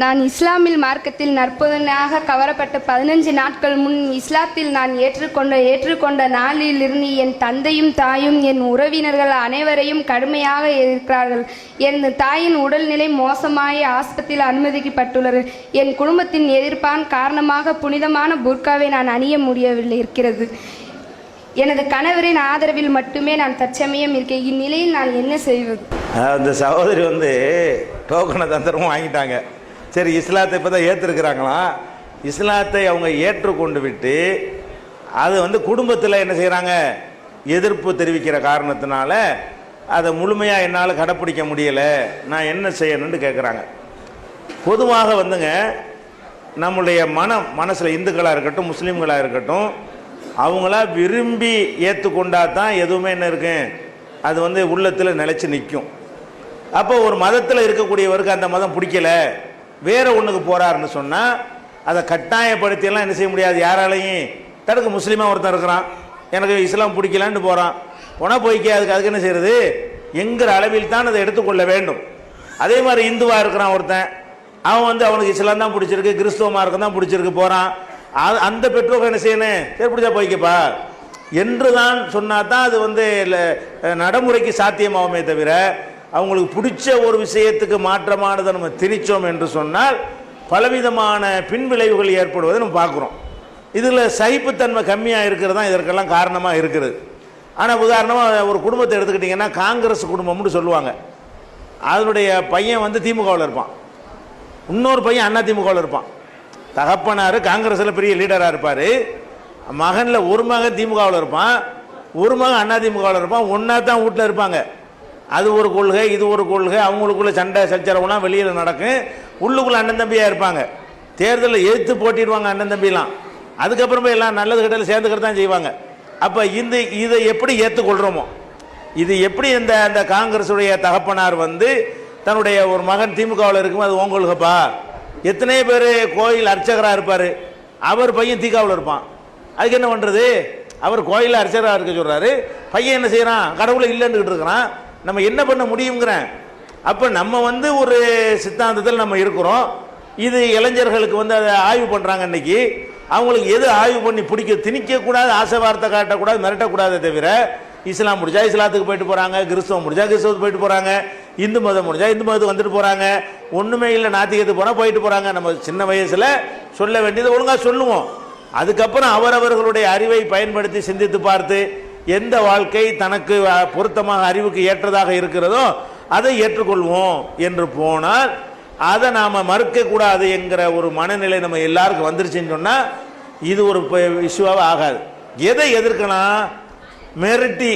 நான் இஸ்லாமில் மார்க்கத்தில் நற்பதனாக கவரப்பட்ட பதினஞ்சு நாட்கள் முன் இஸ்லாத்தில் நான் ஏற்றுக்கொண்ட ஏற்றுக்கொண்ட நாளிலிருந்து என் தந்தையும் தாயும் என் உறவினர்கள் அனைவரையும் கடுமையாக இருக்கிறார்கள் என் தாயின் உடல்நிலை மோசமாய் ஆஸ்பத்திரியில் அனுமதிக்கப்பட்டுள்ளது. என் குடும்பத்தின் எதிர்ப்பான் காரணமாக புனிதமான புர்காவை நான் அணிய முடியவில்லை இருக்கிறது. எனது கணவரின் ஆதரவில் மட்டுமே நான் தற்சமயம் இருக்கேன். இந்நிலையில் நான் என்ன செய்வது? அந்த சகோதரி வந்து டோக்கனை தந்திரமும் வாங்கிட்டாங்க. சரி இஸ்லாத்தை இப்போ தான் ஏற்றுருக்குறாங்களாம் இஸ்லாத்தை அவங்க ஏற்றுக்கொண்டு விட்டு அது வந்து குடும்பத்தில் என்ன செய்கிறாங்க எதிர்ப்பு தெரிவிக்கிற காரணத்தினால அதை முழுமையாக என்னால் கடைப்பிடிக்க முடியலை. நான் என்ன செய்யணும்னு கேட்குறாங்க பொதுவாக வந்துங்க நம்முடைய மனம் மனசில் இந்துக்களாக இருக்கட்டும் முஸ்லீம்களாக இருக்கட்டும் அவங்களா விரும்பி ஏற்றுக்கொண்டா தான் எதுவுமே என்ன இருக்கு? அது வந்து உள்ளத்தில் நிலச்சி நிற்கும் அப்போ ஒரு மதத்தில் இருக்கக்கூடியவருக்கு அந்த மதம் பிடிக்கல. வேற ஒன்றுக்கு போகிறாருன்னு சொன்னால் அதை கட்டாயப்படுத்தியெல்லாம் என்ன செய்ய முடியாது. யாராலையும். தடுக்க முஸ்லீமாக ஒருத்தன் இருக்கிறான். எனக்கு இஸ்லாம் பிடிக்கலான்னு போகிறான் போனால் போய்க்கே அதுக்கு அதுக்கு என்ன செய்யறது? எங்கிற அளவில் தான் அதை எடுத்துக்கொள்ள வேண்டும். அதே மாதிரி இந்துவாக இருக்கிறான் ஒருத்தன். அவன் வந்து அவனுக்கு இஸ்லாம் தான் பிடிச்சிருக்கு கிறிஸ்துவ மார்க்கம் தான் பிடிச்சிருக்கு போகிறான் அது அந்த பெற்றோர்கள் என்ன செய்யணும்? சரி பிடிச்சா போய்க்கப்பா. என்று தான் சொன்னால் தான் அது வந்து நடைமுறைக்கு சாத்தியமாகுமே தவிர அவங்களுக்கு பிடிச்ச ஒரு விஷயத்துக்கு மாற்றமானதை நம்ம திணித்தோம் என்று சொன்னால் பலவிதமான பின்விளைவுகள் ஏற்படுவதை நம்ம பார்க்குறோம். இதில் சகிப்புத்தன்மை கம்மியாக இருக்கிறது தான் இதற்கெல்லாம் காரணமாக இருக்குது. ஆனால் உதாரணமாக ஒரு குடும்பத்தை எடுத்துக்கிட்டிங்கன்னா காங்கிரஸ் குடும்பம்னு சொல்லுவாங்க. அதனுடைய பையன் வந்து திமுகவில் இருப்பான். இன்னொரு பையன் அண்ணா திமுகவில் இருப்பான். தகப்பனார் காங்கிரஸில் பெரிய லீடராக இருப்பார். மகனில் ஒரு மகன் திமுகவில் இருப்பான். ஒரு மகன் அண்ணா திமுகவில் இருப்பான். ஒன்றா தான் வீட்டில் இருப்பாங்க. அது ஒரு கொள்கை இது ஒரு கொள்கை அவங்களுக்குள்ள சண்டை சச்சரவுலாம் வெளியில் நடக்கும் உள்ளுக்குள்ள அண்ணன் தம்பியாக இருப்பாங்க. தேர்தலில் எதிர்த்து போட்டிடுவாங்க அண்ணன் தம்பிலாம். அதுக்கப்புறமே எல்லாம் நல்லது கிட்ட சேர்ந்துக்கிட்டு தான் செய்வாங்க. அப்போ இந்த இதை எப்படி ஏற்றுக்கொள்கிறோமோ இது எப்படி இந்த அந்த காங்கிரஸுடைய தகப்பனார் வந்து தன்னுடைய ஒரு மகன் திமுகவில் இருக்கும் அது உங்களுக்குப்பா எத்தனை பேர் கோயில் அர்ச்சகராக இருப்பார். அவர் பையன் தீகாவில் இருப்பான். அதுக்கு என்ன பண்ணுறது அவர் கோயிலில் அர்ச்சகராக இருக்க சொல்கிறாரு பையன் என்ன செய்கிறான் கடவுளை இல்லைன்னுக்கிட்டு இருக்கிறான். நம்ம என்ன பண்ண முடியுங்கிறேன் அப்போ நம்ம வந்து ஒரு சித்தாந்தத்தில் நம்ம இருக்கிறோம். இது இளைஞர்களுக்கு வந்து அதை ஆய்வு பண்ணுறாங்க இன்னைக்கு. அவங்களுக்கு எது ஆய்வு பண்ணி பிடிக்க திணிக்கக்கூடாது ஆசை வார்த்தை காட்டக்கூடாது மிரட்டக்கூடாதே தவிர இஸ்லாம் முடிஞ்சா இஸ்லாத்துக்கு போயிட்டு போகிறாங்க கிறிஸ்தவம் முடிஞ்சா கிறிஸ்தவத்துக்கு போயிட்டு போகிறாங்க இந்து மதம் முடிஞ்சா இந்து மதத்துக்கு வந்துட்டு போகிறாங்க ஒன்றுமே இல்லை நாத்திகத்துக்கு போனால் போயிட்டு போகிறாங்க நம்ம சின்ன வயசில் சொல்ல வேண்டியது ஒழுங்காக சொல்லுவோம். அதுக்கப்புறம் அவரவர்களுடைய அறிவை பயன்படுத்தி சிந்தித்து பார்த்து எந்த வாழ்க்கை தனக்கு பொருத்தமாக அறிவுக்கு ஏற்றதாக இருக்கிறதோ அதை ஏற்றுக்கொள்வோம் என்று போனால் அதை நாம் மறுக்கக்கூடாது என்கிற ஒரு மனநிலை நம்ம எல்லாருக்கும் வந்துருச்சுன்னு சொன்னால் இது ஒரு இஷ்யூவாக ஆகாது. எதை எதிர்க்கலாம் மிரட்டி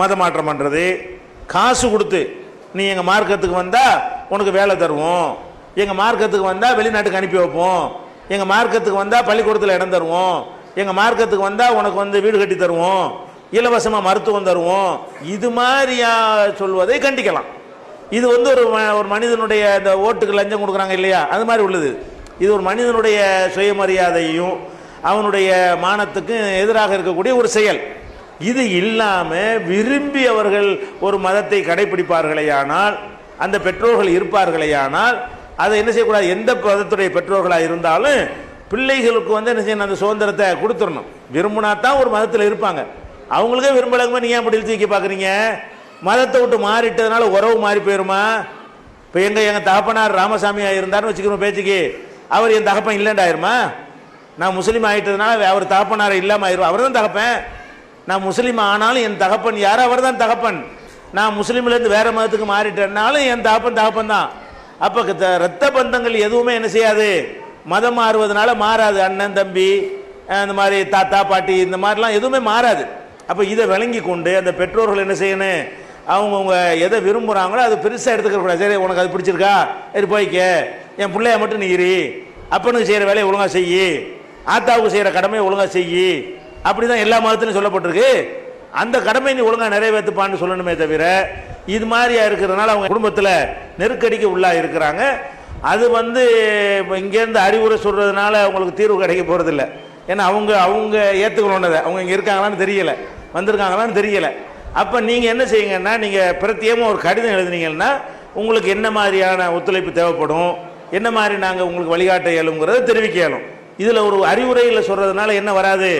மத மாற்றம் பண்ணுறது காசு கொடுத்து நீ எங்கள் மார்க்கத்துக்கு வந்தால் உனக்கு வேலை தருவோம். எங்கள் மார்க்கத்துக்கு வந்தால் வெளிநாட்டுக்கு அனுப்பி வைப்போம். எங்கள் மார்க்கத்துக்கு வந்தால் பள்ளிக்கூடத்தில் இடம் தருவோம். எங்கள் மார்க்கத்துக்கு வந்தால் உனக்கு வந்து வீடு கட்டி தருவோம். இலவசமாக மருத்துவம் தருவோம். இது மாதிரியா சொல்வதை கண்டிக்கலாம். இது வந்து ஒரு ம- ஒரு மனிதனுடைய இந்த ஓட்டுக்கு லஞ்சம் கொடுக்குறாங்க இல்லையா? அது மாதிரி உள்ளது. இது ஒரு மனிதனுடைய சுயமரியாதையும் அவனுடைய மானத்துக்கு எதிராக இருக்கக்கூடிய ஒரு செயல். இது இல்லாமல் விரும்பி அவர்கள் ஒரு மதத்தை கடைபிடிப்பார்களேயானால் அந்த பெற்றோர்கள் இருப்பார்களேயானால் அதை என்ன செய்யக்கூடாது? எந்த மதத்துடைய பெற்றோர்களாக இருந்தாலும் பிள்ளைகளுக்கு வந்து என்ன செய்யணும்? அந்த சுதந்திரத்தை கொடுத்துடணும். விரும்பினா தான் ஒரு மதத்தில் இருப்பாங்க. அவங்களுக்கே விரும்பலங்கம்மா நீ ஏன் அப்படி இழுத்து வைக்க பார்க்குறீங்க மதத்தை விட்டு மாறிட்டதுனால உறவு மாறி போயிருமா? இப்போ எங்க எங்க தகப்பனார் ராமசாமியா இருந்தார்னு வச்சுக்கிறோம் பேச்சுக்கு. அவர் என் தகப்பன் இல்லைண்டாயிருமா நான் முஸ்லீம் ஆயிட்டதுனால அவர் தகப்பனார் இல்லாமல் ஆயிரும் அவர் தான் தகப்பன். நான் முஸ்லீம் ஆனாலும் என் தகப்பன் யார்? அவர் தான் தகப்பன். நான் முஸ்லீம்லேருந்து வேற மதத்துக்கு மாறிட்டேன்னாலும் என் தகப்பன் தகப்பன் தான். அப்போ ரத்த பந்தங்கள் எதுவுமே என்ன செய்யாது? மதம் மாறுவதனால மாறாது. அண்ணன் தம்பி அந்த இந்த மாதிரி தாத்தா பாட்டி இந்த மாதிரிலாம் எதுவுமே மாறாது. அப்போ இதை விளங்கி கொண்டு அந்த பெற்றோர்கள் என்ன செய்யணும்? அவங்கவுங்க எதை விரும்புகிறாங்களோ அது பெருசாக எடுத்துக்க கூடாது சரி உனக்கு அது பிடிச்சிருக்கா? சரி போய்க்க என் பிள்ளைய மட்டும் நீ இரு. அப்பனுக்கு செய்கிற வேலையை ஒழுங்காக செய்யி. ஆத்தாவுக்கு செய்கிற கடமையை ஒழுங்காக செய்யி. அப்படி தான் எல்லா மதத்துலையும் சொல்லப்பட்டிருக்கு. அந்த கடமை நீ ஒழுங்காக நிறைவேற்றுப்பான்னு சொல்லணுமே தவிர இது மாதிரியாக இருக்கிறதுனால அவங்க குடும்பத்தில் நெருக்கடிக்கு உள்ளாக இருக்கிறாங்க. அது வந்து இப்போ இங்கேருந்து அறிவுரை சொல்கிறதுனால அவங்களுக்கு தீர்வு கிடைக்க போகிறதில்ல ஏன்னா அவங்க அவங்க ஏற்றுக்கணுன்னதை அவங்க இங்கே இருக்காங்களான்னு தெரியலை. வந்திருக்காங்களான்னு தெரியலை. அப்போ நீங்கள் என்ன செய்யுங்கன்னா நீங்கள் பிரத்தியமாக ஒரு கடிதம் எழுதுனீங்கன்னா உங்களுக்கு என்ன மாதிரியான ஒத்துழைப்பு தேவைப்படும்? என்ன மாதிரி நாங்கள் உங்களுக்கு வழிகாட்ட இயலுங்கிறத தெரிவிக்க இயலும். இதில் ஒரு அறிவுரையில் சொல்கிறதுனால என்ன வராது?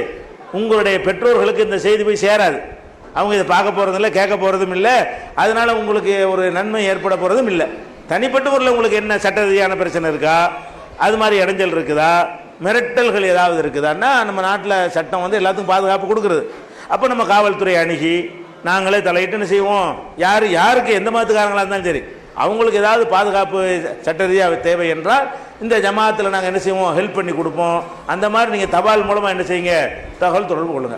உங்களுடைய பெற்றோர்களுக்கு இந்த செய்தி போய் சேராது. அவங்க இதை பார்க்க போகிறதும் இல்லை கேட்க போகிறதும் இல்லை. அதனால் உங்களுக்கு ஒரு நன்மை ஏற்பட போகிறதும் இல்லை. தனிப்பட்ட ஊரில் உங்களுக்கு என்ன சட்ட ரீதியான பிரச்சனை இருக்கா? அது மாதிரி இடைஞ்சல் இருக்குதா? மிரட்டல்கள் ஏதாவது இருக்குதான்னா நம்ம நாட்டில் சட்டம் வந்து எல்லாத்துக்கும் பாதுகாப்பு கொடுக்குறது. அப்போ நம்ம காவல்துறை அணுகி நாங்களே தலையிட்டு என்ன செய்வோம். யார் யாருக்கு எந்த மதத்துக்காரங்களாக இருந்தாலும் சரி அவங்களுக்கு ஏதாவது பாதுகாப்பு சட்ட ரீதியாக தேவை என்றால் இந்த ஜமாத்தில் நாங்கள் என்ன செய்வோம்? ஹெல்ப் பண்ணி கொடுப்போம். அந்த மாதிரி நீங்கள் தபால் மூலமாக என்ன செய்யுங்க? தகவல் தொடர்பு கொள்ளுங்கள்